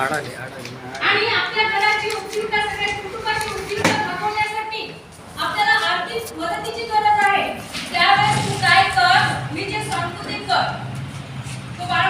आडाले आडाले आणि आपल्या घराची उपजीविका सगळ्या कुटुंबाची उपजीविका भागवण्यासाठी आपल्याला आर्थिक मदतीची गरज आहे. त्यावेळेस तू काय कर? मी जे सांगतो ते कर. तो बाळा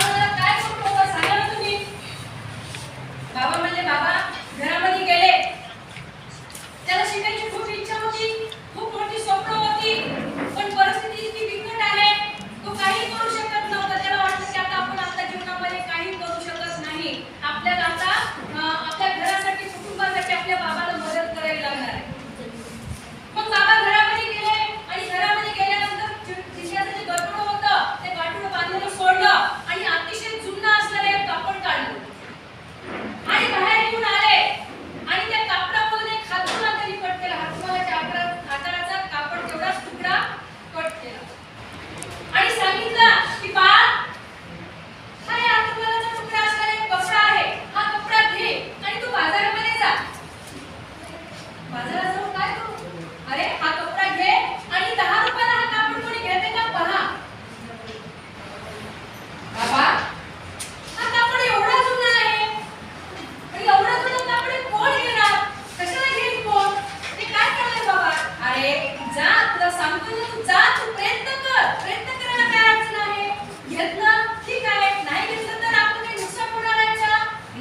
सांगतो जा तू कर. प्रयत्न करायला काय अडचण घेतलं ठीक आहे. नाही घेतलं तर आपलं काही नुकसान होणार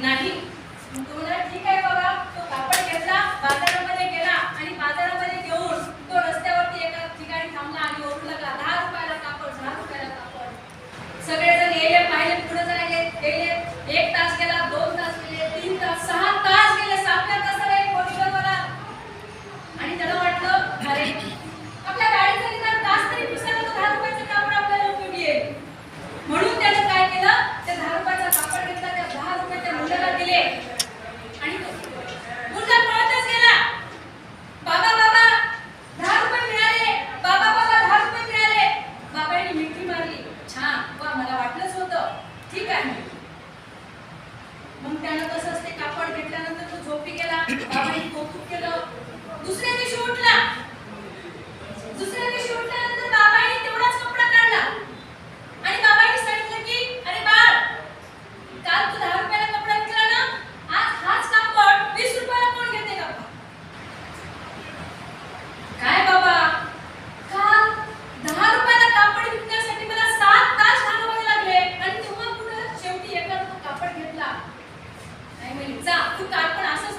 नाही. तो म्हणा ठीक आहे बाबा. तो कापड घेतला बाजारामध्ये गेला आणि बाजारामध्ये घेऊन तो रस्त्यावरती एका ठिकाणी थांबला आणि ओरडू लागला दहा रुपयाला कापड दहा रुपयाला कापड. सगळेजण येले पाहिले पुढे जायले येले जा तू काल पण असंच